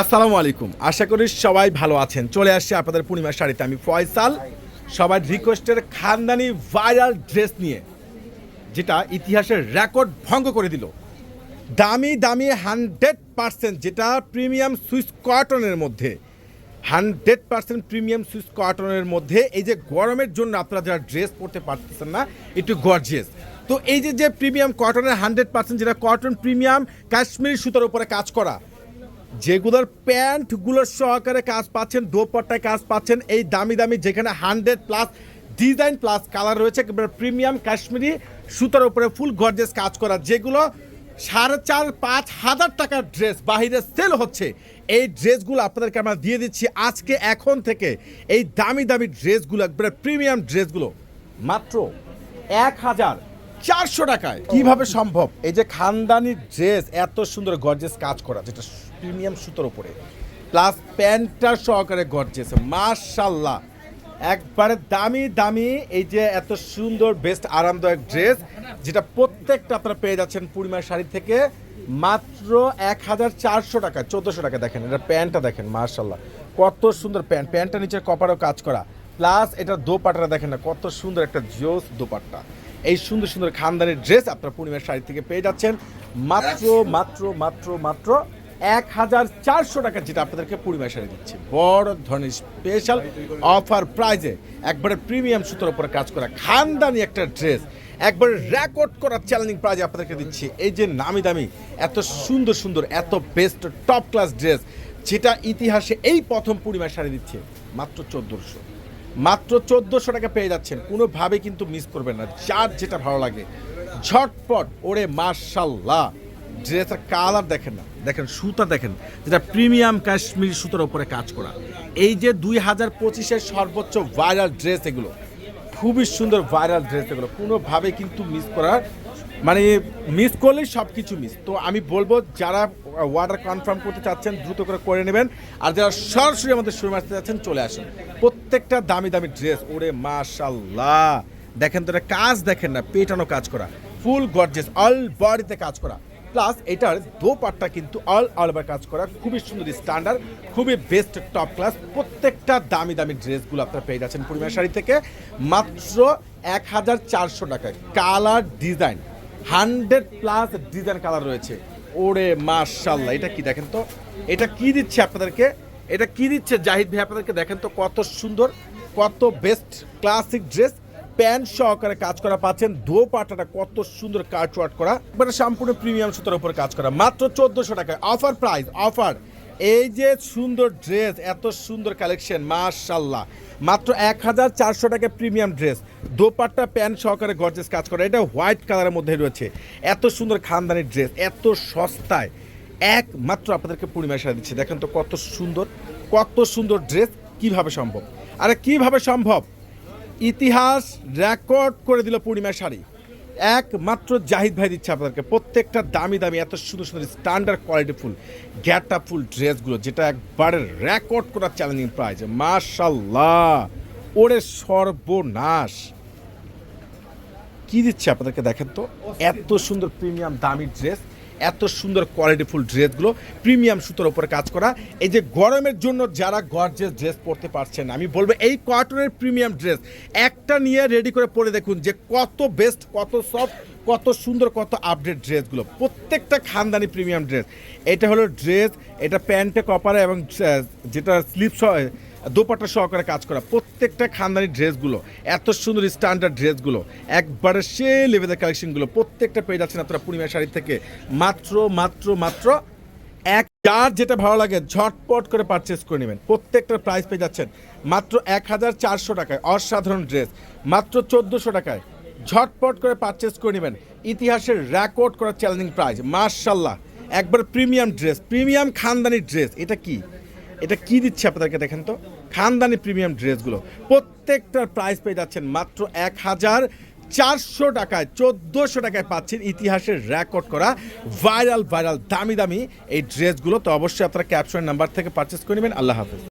আসসালামু আলাইকুম। আশা করি সবাই ভালো আছেন। চলে আসছে আপনাদের পূর্ণিমার শাড়িতে। আমি ফয়সাল, সবার রিকোয়েস্টের খানদানি ভাইরাল ড্রেস নিয়ে, যেটা ইতিহাসের রেকর্ড ভঙ্গ করে দিল। দামি দামি হান্ড্রেড পার্সেন্ট, যেটা প্রিমিয়াম সুইস কটনের মধ্যে, হান্ড্রেড পার্সেন্ট প্রিমিয়াম সুইস কটনের মধ্যে, এই যে গরমের জন্য আপনারা যারা ড্রেস পরতে পারতেছেন না, একটু গর্জিয়াস তো এই যে যে প্রিমিয়াম কটনের হান্ড্রেড পার্সেন্ট, যেটা কটন প্রিমিয়াম কাশ্মীরি সুতার উপরে কাজ করা যেগুলোর প্যান্টগুলোর সহকারে কাজ পাচ্ছেন, দোপাট্টায় কাজ পাচ্ছেন, এই দামি দামি যেখানে hundred plus design plus colour রয়েছে প্রিমিয়াম কাশ্মীরি সুতার উপরে ফুল গর্জেস কাজ করা। যেগুলো সাড়ে চার, পাঁচ হাজার টাকার ড্রেস বাহিরে সেল হচ্ছে। এই ড্রেসগুলো আপনাদেরকে আমরা দিয়ে দিচ্ছি আজকে, এখন থেকে। এই দামি দামি ড্রেসগুলো, একবারে প্রিমিয়াম ড্রেসগুলো, মাত্র এক হাজার চারশো টাকায়। কীভাবে সম্ভব? এই যে খানদানি ড্রেস, এত সুন্দর গর্জেস কাজ করা, যেটা প্রিমিয়াম সুতোর উপরে। প্লাস প্যান্টটা সহকারে গর্জেস মার্শাল্লাহ একবারে দামি দামি, এই যে এত সুন্দর বেস্ট আরামদায়ক ড্রেস যেটা প্রত্যেকটা আপনারা পেয়ে যাচ্ছেন পূর্ণিমার শাড়ি থেকে মাত্র এক হাজার চারশো টাকা, চোদ্দোশো টাকা দেখেন, এটা প্যান্টটা দেখেন মার্শাল্লাহ কত সুন্দর প্যান্ট, প্যান্টটা নিচে কপারও কাজ করা। প্লাস এটা দোপাট্টাটা দেখেন না, কত সুন্দর একটা জোস দোপাট্টা। এই সুন্দর সুন্দর খানদানের ড্রেস আপনারা পূর্ণিমার শাড়ি থেকে পেয়ে যাচ্ছেন। মাত্র মাত্র মাত্র মাত্র এক হাজার চারশো টাকা যেটা আপনাদেরকে পূর্ণিমার শাড়ি দিচ্ছি। বড় ধরনের স্পেশাল অফার প্রাইজে একবারে প্রিমিয়াম সুতোর উপরে কাজ করা খানদানি একটা ড্রেস একবারে রেকর্ড করা চ্যালেঞ্জিং প্রাইজে আপনাদেরকে দিচ্ছি। এই যে নামি দামি, এত সুন্দর সুন্দর, এত বেস্ট টপ ক্লাস ড্রেস যেটা ইতিহাসে এই প্রথম পূর্ণিমার শাড়ি দিচ্ছে, মাত্র চোদ্দোশো। মাত্র চোদ্দোশো টাকা পেয়ে যাচ্ছেন। কোনোভাবে কিন্তু মিস করবেন না। যার যেটা ভালো লাগে, ঝটপট ওরে মার্শাল্লাহ ড্রেসের কালার দেখেন না, দেখেন সুতা দেখেন, যেটা প্রিমিয়াম কাশ্মীরি সুতার উপরে কাজ করা। এই যে দুই হাজার পঁচিশের সর্বোচ্চ ভাইরাল ড্রেস এগুলো, খুবই সুন্দর ভাইরাল ড্রেস এগুলো, কোনোভাবে কিন্তু মিস করার মানে মিস করলেই সব কিছু মিস তো আমি বলব, যারা ওয়ার্ডার কনফার্ম করতে চাচ্ছেন, দ্রুত করে করে নেবেন। আর যারা সরাসরি আমাদের শুরু আসতে চাচ্ছেন, চলে আসেন। প্রত্যেকটা দামি দামি ড্রেস, ওরে মাশাল্লাহ দেখেন তো কাজ দেখেন না, পেটানো কাজ করা ফুল গর্জেস অল বডিতে কাজ করা। প্লাস এটার দোপাট্টা কিন্তু অল অল ওভার কাজ করা খুবই সুন্দর স্ট্যান্ডার্ড খুবই বেস্ট টপ ক্লাস প্রত্যেকটা দামি দামি ড্রেসগুলো আপনারা পেয়ে যাচ্ছেন পূর্ণিমা শাড়ি থেকে। মাত্র এক হাজার চারশো টাকায়। Colour design hundred plus design colour রয়েছে। ওরে মার্শাল্লাহ এটা কি দেখেন তো? এটা কি দিচ্ছে আপনাদেরকে? এটা কি দিচ্ছে? জাহিদ ভাই, আপনাদেরকে দেখেন তো কত সুন্দর, কত বেস্ট ক্লাসিক ড্রেস প্যান্ট সহকারে কাজ করা পাচ্ছেন। দোপাটাটা কত সুন্দর কাট ওয়ার্ট করা। মানে সম্পূর্ণ প্রিমিয়াম সুতার উপর কাজ করা। মাত্র চোদ্দোশো টাকায়। অফার প্রাইস অফার এই যে সুন্দর ড্রেস এত সুন্দর কালেকশন মাশাল্লাহ মাত্র এক হাজার চারশো টাকা প্রিমিয়াম ড্রেস দোপাট্টা প্যান্ট সহকারে গর্জেস কাজ করা। এটা হোয়াইট কালারের মধ্যে রয়েছে। এত সুন্দর খানদানি ড্রেস এত সস্তায়। এক মাত্র আপনাদেরকে পূর্ণিমা সারা দিচ্ছে। দেখেন তো কত সুন্দর কত সুন্দর ড্রেস কীভাবে সম্ভব? আরে কীভাবে সম্ভব? ইতিহাস রেকর্ড করে দিল পূর্ণিমা শাড়ি। একমাত্র জাহিদ ভাই দিচ্ছে আপনাদেরকে, প্রত্যেকটা দামি দামি এত সুন্দর সুন্দর স্ট্যান্ডার্ড কোয়ালিটি ফুল, গ্যাটা ফুল ড্রেসগুলো, যেটা একবারে রেকর্ড করা চ্যালেঞ্জিং প্রাইজ মাশাল্লাহ ওরে সর্বনাশ। কি দিচ্ছে আপনাদেরকে দেখেন তো? এত সুন্দর প্রিমিয়াম দামি ড্রেস এত সুন্দর কোয়ালিটিফুল ড্রেসগুলো প্রিমিয়াম সুতোর উপরে কাজ করা। এই যে গরমের জন্য যারা গর্জেস ড্রেস পরতে পারছেন, আমি বলব এই কটনের প্রিমিয়াম ড্রেস একটা নিয়ে রেডি করে পরে দেখুন যে কত বেস্ট কত সফট কত সুন্দর, কত আপডেট ড্রেসগুলো প্রত্যেকটা খানদানি প্রিমিয়াম ড্রেস এটা হলো ড্রেস এটা প্যান্টে কপারে এবং যেটা স্লিপ দোপাট্টা সহকারে কাজ করা প্রত্যেকটা খানদানি ড্রেসগুলো, এত সুন্দর স্ট্যান্ডার্ড ড্রেসগুলো, একবারে সে লেভেলের কালেকশনগুলো প্রত্যেকটা পেয়ে যাচ্ছেন আপনারা পূর্ণিমা শাড়ি থেকে। মাত্র মাত্র মাত্র এক যার যেটা ভালো লাগে ঝটপট করে পারচেস করে নেবেন। প্রত্যেকটার প্রাইস পেয়ে যাচ্ছেন মাত্র এক হাজার চারশো টাকায় অসাধারণ ড্রেস মাত্র চোদ্দোশো টাকায় ঝটপট করে পারচেস করে নেবেন। ইতিহাসের রেকর্ড করা চ্যালেঞ্জিং প্রাইস মার্শাল্লাহ একবার প্রিমিয়াম ড্রেস প্রিমিয়াম খানদানি ড্রেস এটা কি? এটা কি দিচ্ছে আপনাদেরকে দেখেন তো? খানদানি প্রিমিয়াম ড্রেসগুলো। প্রত্যেকটার প্রাইস পেয়ে যাচ্ছেন মাত্র এক হাজার চারশো টাকায়, চোদ্দোশো টাকায় পাচ্ছেন ইতিহাসের রেকর্ড করা ভাইরাল ভাইরাল দামি দামি এই ড্রেসগুলো। তো অবশ্যই আপনারা ক্যাপশন নাম্বার থেকে পারচেস করে নেবেন। আল্লাহ হাফেজ।